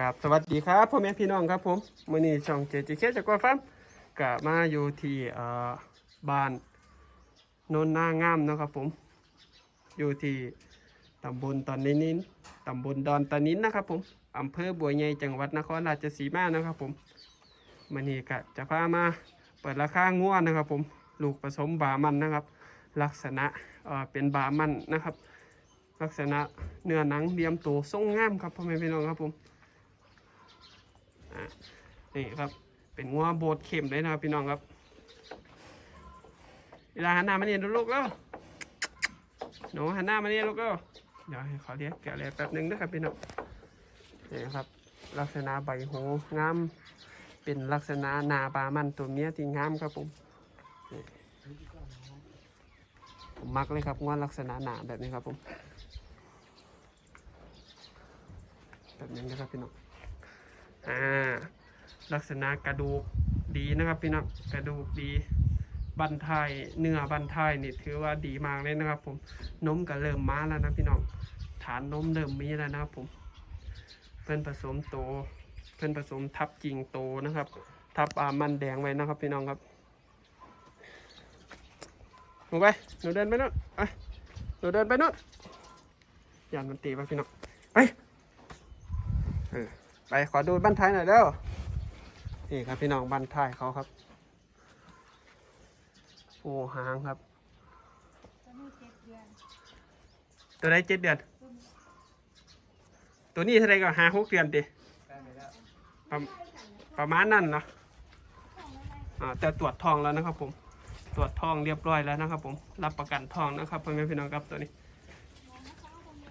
ครับสวัสดีครับพ่อแม่พี่น้องครับผมมื่อนี้ช่องเจจิเคจากกวาฟาร์มกะมาอยู่ที่บ้านโนนนางามนะครับผม อยู่ที่ตำบลตอนนินินตำบลดอนตอนนินนะครับผมอำเภอบัวใหญ่จังหวัดนครราชสีมานะครับผมมื่อนี้กะจะพามาเปิดราคาง่วนะครับผมลูกผสมบามันนะครับ ลักษณะเป็นบามันนะครับ ลักษณะเนื้อหนังเดียมตัวทรงงามครับพ่อแม่พี่น้องครับผม นี่ครับ เป็นงัวโบดเข็มเลยนะครับพี่น้องครับเวลาหันหน้ามาเนี่ยดูลูกแล้วหนูหันหน้ามาเนี่ยลูกแล้วเดี๋ยวให้ขอเรียกแกะเลยแป๊บหนึงนะครับพี่น้องนี่ครับ ลักษณะใบหูงามเป็นลักษณะหนาบามันตัวเมียที่งามครับผมผมมักเลยครับงัวลักษณะหนาแบบนี้ครับผมแบบนี้นะครับพี่น้อง อ่าลักษณะกระดูกดีนะครับพี่น้องกระดูกดีบันทายเนื้อบันทายนี่ถือว่าดีมากเลยนะครับ ผมนมก็เริ่มมาแล้วนะพี่น้องฐานนมเริ่มมีแล้วนะครับผมเพื่อนผสมโตเพื่อนผสมทับจริงโตนะครับ ทับอามันแดงไว้นะครับ พี่น้องครับหนูไปหนูเดินไปนู่นไปหนูเดินไปนู่นยานมันตีป่ะพี่น้องไปเออ ไปขอดูบ้านท้ายหน่อยเด้อนี่ครับพี่น้องบ้านท้ายเขาครับโอ้หางครับ ตัวได้เจ็ดเดือน ตัวนี้เท่าไรก็หาหกเดือนดิประประมาณนั้นเนาะอ่าแต่ตรวจทองแล้วนะครับ ผม ตรวจทองเรียบร้อยแล้วนะครับ ผม รับประกันทองนะครับพ่อแม่พี่น้องครับตัวนี้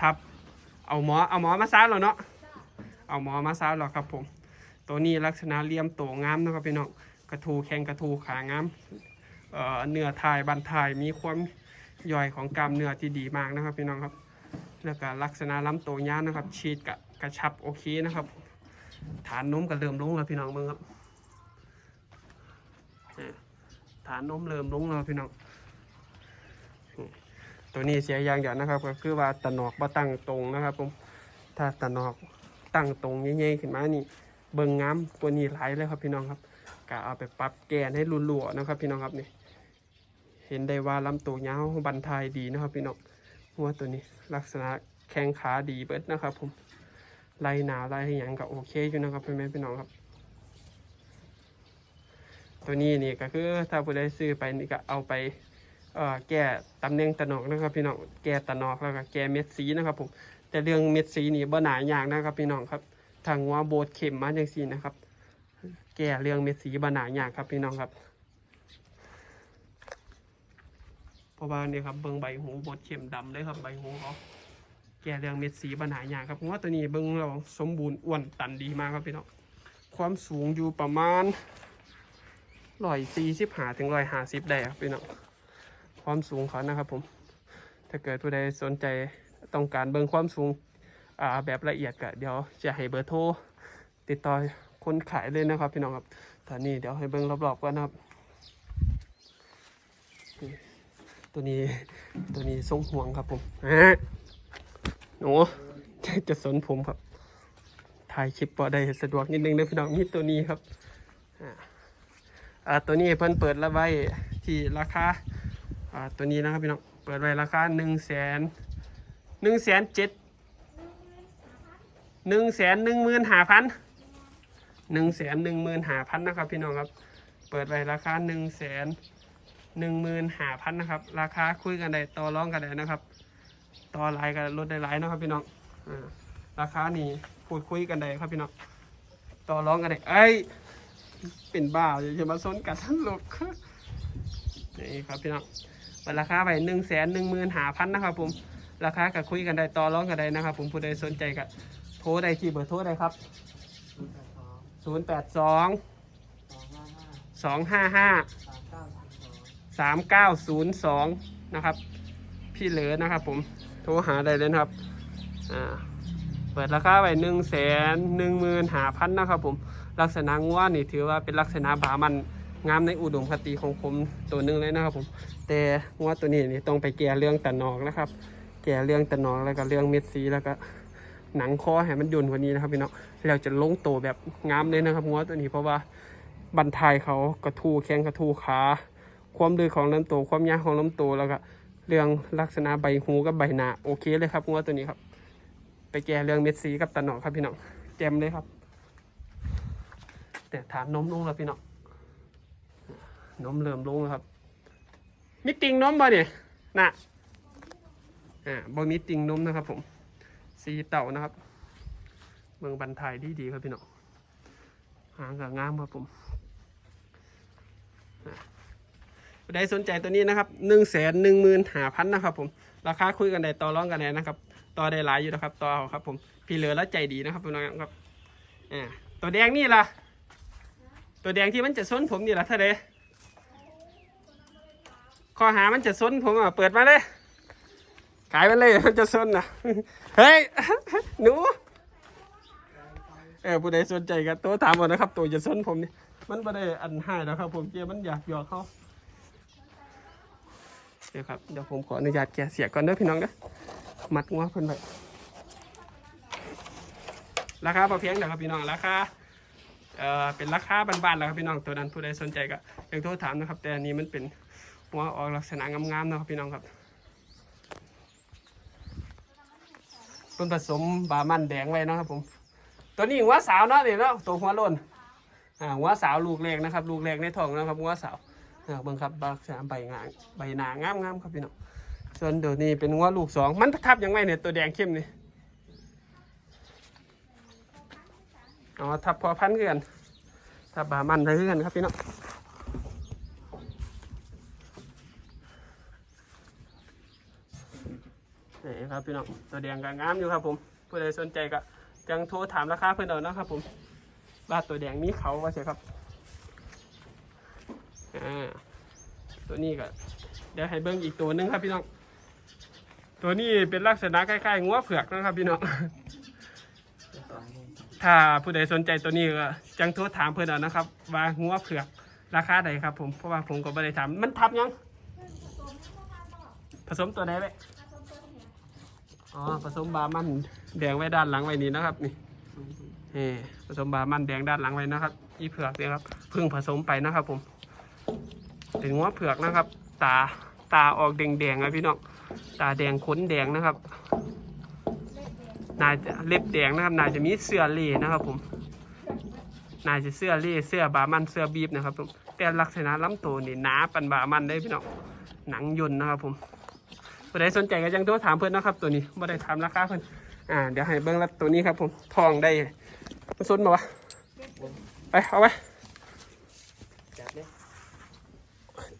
ทับ เอาหมอ เอาหมอมาซ่าแล้วเนาะ เอาหมอมาซาหรอกครับผม ตัวนี้ลักษณะเลี่ยมโตงามนะครับพี่น้องกระทูแข้งกระทูขางามเเนื้อทายบันทายมีความย่อยของกล้ามเนื้อที่ดีมากนะครับพี่น้องครับ แล้วก็ลักษณะลำโตวยาวนะครับชีดกะกระชับโอเคนะครับ ฐานนมก็เริ่มลงแล้วพี่น้องเบิ่งครับฐานนมเริ่มลงแล้วพี่น้องตัวนี้เสียอย่างเดียวนะครับ ก็คือว่าตะนอกบ่ตั้งตรงนะครับผมถ้าตะนอก ตั้งตรงใหญ่ๆขึ้นมานี่ เบิ่งงามกว่านี้หลายเลยครับพี่น้องครับกะเอาไปปรับแกนให้รัวๆนะครับ พี่น้องครับนี่เห็นได้ว่าลำตัวยาวบันทายดีนะครับ พี่น้องหัวตัวนี้ลักษณะแข้งขาดีเบิดนะครับ ผมไล่หนาไล่ให้ยังก็โอเคอยู่นะครับพี่แม่พี่น้องครับ ตัวนี้นี่ก็คือถ้าผู้ใดซื้อไปนี่ก็เอาไปเอ่อแก้ตำแหน่งตะหนอกนะครับ พี่น้องแก้ตะหนอกแล้วก็แก้เม็ดสีนะครับผม แต่เรื่องเม็ดสีนี่บ่หนาอย่างนะครับพี่น้องครับทางว่าโบดเข็มมาจังสีนะครับ แก้เรื่องเม็ดสีบ่หนาอย่างครับพี่น้องครับเพราะว่านี่ครับเบิ่งใบหูโบดเข็มดำเลยครับใบหูเขาแก้เรื่องเม็ดสีบ่หนาอย่างครับว่าตัวนี้เบิ่งเราสมบูรณ์อ้วนตันดีมากครับพี่น้องความสูงอยู่ประมาณร้อยสี่สิบห้าถึงร้อยห้าสิบได้ครับพี่น้องความสูงเขานะครับผม ถ้าเกิดผู้ใดสนใจ ต้องการเบิ่งความสูงอ่าแบบละเอียดก็เดี๋ยวจะให้เบอร์โทรติดต่อคนขายเลยนะครับ พี่น้องครับตอนนี้เดี๋ยวให้เบิ่งรอบๆก่อนนะครับ ตัวนี้ตัวนี้ทรงห่วงครับผมฮะหนูจะสนผมครับถ่ายคลิปพอได้สะดวกนิดนึงนะพี่น้องมีตัวนี้ครับอ่าอ่าตัวนี้เพิ่นเปิดละไว้ที่ราคาอ่าตัวนี้นะครับพี่น้องเปิดไว้ราคาหนึ่งแสน หนึ่งแสนเจ็ดหนึ่งแสนหนึ่งหมื่นห้าพันหนึ่งแสนหนึ่งหมื่นห้าพันนะครับพี่น้องครับ เปิดไว้ราคาหนึ่งแสนหนึ่งหมื่นห้าพันนะครับ ราคาคุยกันได้ต่อรองกันได้นะครับ ต่อหลายกันลดได้หลายนะครับพี่น้องอราคานี่พูดคุยกันได้ครับพี่น้องต่อรองกันได้เอ้ยเป็นบ้าอย่ามาซนกันทั้งโลกนี่ครับพี่น้องเปิดราคาไปหนึ่งแสนหนึ่งหมื่นห้าพันนะครับผม ราคาก็คุยกันได้ต่อร้องกันได้นะครับ ผมผู้ใดสนใจก็โทรได้ที่เบอร์โทรได้ครับศูนย์แปดสอง0 8 2สองห้าห้า2 5 5สามเก้าศูนย์สอง3 9 0 2 นะครับ พี่เหลือนะครับผมโทรหาได้เลยนะครับอ่าเปิดราคาไปหนึ่งแสนหนึ่งหมื่นหาพันนะครับผมลักษณะงัวนี่ถือว่าเป็นลักษณะบามันงามในอุดมคติของผมตัวหนึ่งเลยนะครับผม แต่งัวตัวนี้นี่ต้องไปแก้เรื่องตะนอกนะครับ แก่เรื่องตะนองแล้วก็เรื่องเม็ดสีแล้วก็หนังคอให้มันย่นกว่านี้นะครับพี่น้องแล้วจะลงโตแบบงามเลยนะครับงัวตัวนี้เพราะว่าบันทายเขากระทูแข้งกระทูขาความลึกของลำตัวความยาวของลำตัวแล้วก็เรื่องลักษณะใบหูกับใบหน้าโอเคเลยครับงัวตัวนี้ครับ ไปแก้เรื่องเม็ดสีกับตะนอกครับพี่น้องแจมเลยครับ แต่ฐานนมลงแล้วพี่น้องน้มเริ่มลงแล้วครับมีติงน้มบ่เนี่ยน่ะ อ่าบ่มีติ่งนมนะครับ ผมสีเต่านะครับ เมืองบันทายดีดีครับพี่น้องหางกับงามครับผมอ่าผู้สนใจตัวนี้นะครับหนึ่งแสนหนึ่งหมื่นหาพันนะครับ ผมราคาคุยกันได้ต่อรองกันได้นะครับต่อได้หลายอยู่นะครับต่อเอาครับ ผมพี่เหลือแล้วใจดีนะครับพี่น้องครับอ่าตัวแดงนี่ล่ะ ตัวแดงที่มันจะส้นผมนี่ล่ะเท่าไดข้อหามันจะส้นผมอะเปิดมาเลย ขายมันเลยมันจะสนนะเฮ้ยหนูเออผู้ใดสนใจกันตัวถามหมดนนะครับ ตัวจะสนผมนี่มันไม่ได้อันให้นะครับ ผมเกียมันอยากหยอกเขาเดี๋ยวครับเดี๋ยวผมขออนุญาตแกเสียก่อนเด้อพี่น้องเด้อมัดงัวเพิ่นไปราคาพอเพียงเดี๋ยวครับพี่น้องราคาเอ่อเป็นราคาบ้านๆแล้วครับพี่น้องตัวนั้นผู้ใดสนใจก็ยังโทรถามนะครับ แต่อันนี้มันเป็นหัวออกลักษณะงามๆนะครับพี่น้องครับ เพิ่นผสมบามันแดงไว้นะครับผม ตัวนี้หัวสาวเนาะนี่เนาะตัวหัวโลนอ่าหัวสาวลูกเล็กนะครับ ลูกเล็กในท้องนะครับหัวสาวอ่าเบิ่งครับบางสามใบงางใบหนางามงามๆครับพี่น้องส่วนเดี๋ยวนี้เป็นหัวลูกสองมันทับยังไงเนี่ยตัวแดงเข้มนี่อ๋อทับพอพันธุ์คือกันทับบามันได้คือกันครับพี่น้อง นี่ครับพี่น้องตัวแดงก็งามอยู่ครับผมผู้ใดสนใจก็จังโทรถามราคาเพื่อนเอานะครับผมว่าตัวแดงมีเขาว่าใช่ครับอ่าตัวนี้ก็เดี๋ยวให้เบิ้งอีกตัวหนึงครับพี่น้อง ตัวนี้เป็นลักษณะคล้ายๆงัวเผือกนะครับพี่น้อง ถ้าผู้ใดสนใจตัวนี้ก็จังโทรถามเพื่อนเอานะครับ ว่างัวเผือกราคาใดครับผมเพราะว่าผมก็ไม่ได้ถามมันทับยัง ผสมตัวไหนไป อ๋อผสมบามันแดงไว้ด้านหลังไว้นี้นะครับนี่นี่ผสมบามันแดงด้านหลังไว้นะครับอีเผือกเนี่ยครับเพิ่งผสมไปนะครับ ผมเป็นงัวเผือกนะครับ ตาตาออกแดงๆนะพี่น้องตาแดงขนแดงนะครับน่าจะเล็บแดงนะครับน่าจะมีเสื้อเล่นะครับ ผมน่าจะเสื้อเล่เสื้อบามันเสื้อบีบนะครับผมแต่ลักษณะลำตัวนี่หนาปันบามันได้พี่น้องหนังยนนะครับผม ผู้ใดสนใจก็ยังโทรถามเพื่อนนะครับ ตัวนี้ไม่ได้ถามราคาเพื่อนอ่าเดี๋ยวให้เบิ้งแล้วตัวนี้ครับผมทองได้มันซุนมาวะไปเอาไปจับเลย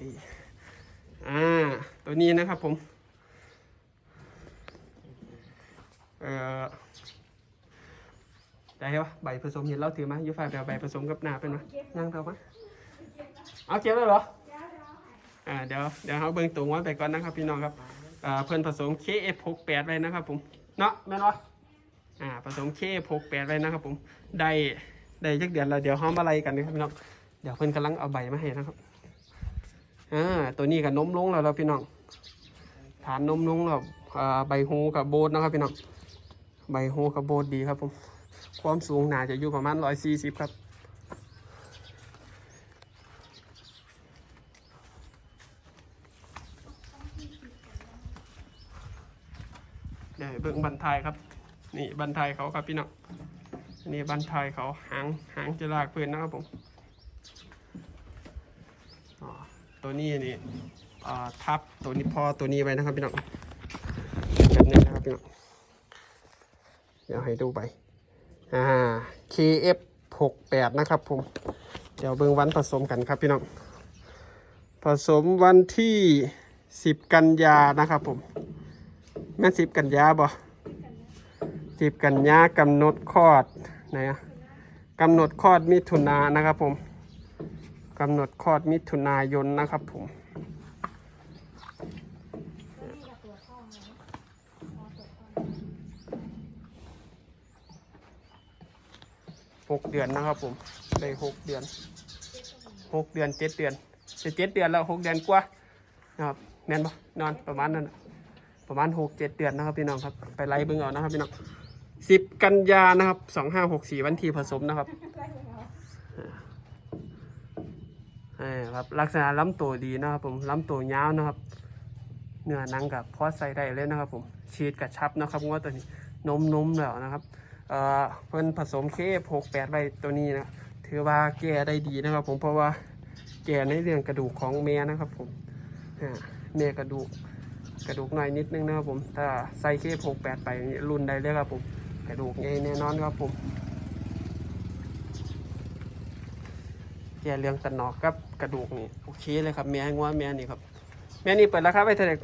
ตีอ่าตัวนี้นะครับผมเอ่อได้ปะใบผสมเห็นเราถือมาอยู่ฝ่ายแบบใบผสมกับหนาเป็นไหมนั่งเท่าปะเอาเก็บเลยเหรออ่าเดี๋ยวเดี๋ยวเขาเบิ่งตัวไว้ไปก่อนนะครับพี่น้องครับอ่า เพิ่นผสม KF68 ไว้นะครับผมเนาะแม่นวะอ่าผสม KF68 ไว้นะครับผมได้ได้จักเดือนแล้วเดี๋ยวห้อมอะไรกันนะครับพี่น้องเดี๋ยวเพิ่นกำลังเอาใบมาให้นะครับอ่าตัวนี้กับนมลงแล้วเราพี่น้องฐานนมลงแล้วอ่าใบหูกับโบดนะครับพี่น้องใบหูกับโบดดีครับผมความสูงหนาจะอยู่ประมาณร้อยสี่สิบครับ เดี๋ยวให้เบิ่งบัน ทายครับ นี่บันทายเขาครับพี่น้องนนี้บันทายเขาหางหางจะลากพื้นนะครับผมตัวนี้นี่ทับตัวนี้พอตัวนี้ไว้นะครับพี่น้องแบบนี้นะครับพี่น้องเดี๋ยวให้ดูไปอ่า KF 68นะครับผม เดี๋ยวเบิ่งวันผสมกันครับพี่น้อง ผสมวันที่ 10 กันยานะครับผม แม่น10 กันยาบ่ สิบกันยากำหนดคลอดนอะกำหนดคลอดมิถุนานะครับผมกำหนดคลอดมิถุนายนนะครับผมหกเดือนนะครับผมได้หกเดือนหกเดือนเจ็ดเดือนจะเจ็ดเดือนแล้วหกเดือนกว่านะครับแม่นปะนอนประมาณนั้นประมาณหกเจ็ดเดือนนะครับพี่น้องครับไปไล่เบิ่งเอานะครับพี่น้อง สิบกันยานะครับสองห้าหกสี่วันทีผสมนะครับอ่ครับลักษณะลำตัวดีนะครับผมลำตัวยาวนะครับ เนื้อนังกับพอใส่ได้เลยนะครับ ผมชีดกระชับนะครับงวตัวนี้นมนมๆแล้วนะครับเอ่อเพิ่นผสมเคฟหกแปดใบตัวนี้นะถือว่าแก่ได้ดีนะครับ ผมเพราะว่าแก่ในเรื่องกระดูกของแม่นะครับ ผมแม่กระดูกกระดูกหน่อยนิดนึงนะครับผมถ้าใส่เคฟหกแปดไปรุ่นใดเลยครับผม ระดูกใหญ่แน่นอนครับผมแก่เรื่องตะหนอกกับกระดูกนี่โอเคเลยครับแม่งัวแม่นี่ครับแม่นี่เปิดราคาไปเท่าไหร่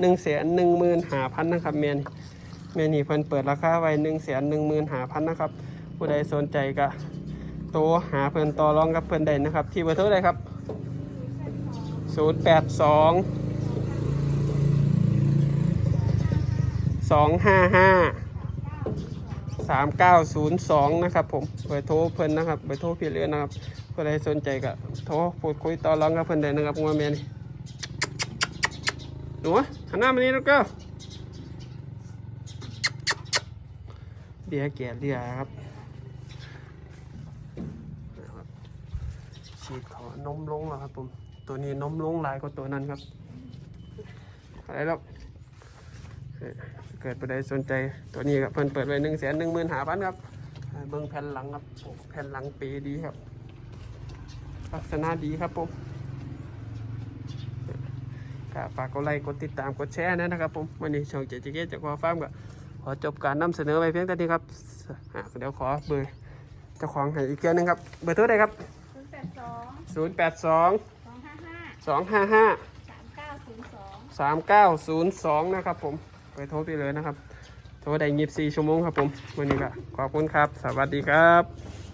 หนึ่งแสนหนึ่งหมื่นหาพันนะครับแม่นี่แม่นี่เพิ่นเปิดราคาไว้หนึ่งแสนหนึ่งหมื่นหาพันนะครับ ผู้ใดสนใจก็โทรหาเพิ่นต่อรองกับเพิ่นได้นะครับ ที่เบอร์โทรใดครับศูนย์แปดสอง สองห้าห้าสามเก้าศูนย์สองนะครับผมเบอร์โทรเพิ่นนะครับเบอร์โทรพี่เลือนนะครับผู้ใดสนใจก็โทรพูดคุยต่อรองกับเพิ่นได้นะครับงัวแม่นี่หนูหันหน้ามานี่แล้วก็เดียแก่เดียครับนะครับฉีดขอนมลงแล้วครับผมตัวนี้นมลงหลายกว่าตัวนั้นครับอะไรแล้วเอ่อ เกิดผู้ใดสนใจตัวนี้ครับเพิ่นเปิดไว้หนึ่งแสนหนึ่งหมื่นหาพันครับเอ่อเบิ้งแผ่นหลังครับโอ้แผ่นหลังปีดีครับ ลักษณะดีครับผมก็ฝากกดไลค์กดติดตามกดแชร์นะครับผมวันนี้ช่องเจจิเกตจากวอฟาร์มก็ขอจบการนำเสนอไปเพียงเท่านี้ครับอะเดี๋ยวขอเบอร์เจ้าของให้อีกเทียหนึงครับ เบอร์โทรใดครับศูนย์แปดสอง0 8 2สองห้าห้า2 5สามเก้าศูนย์สอง5 3 9 0 2 นะครับผม ไปโทรไปเลยนะครับ โทรได้ยีิบสี่ชั่วโมงครับผม วันนี้ก็ขอบคุณครับ สวัสดีครับ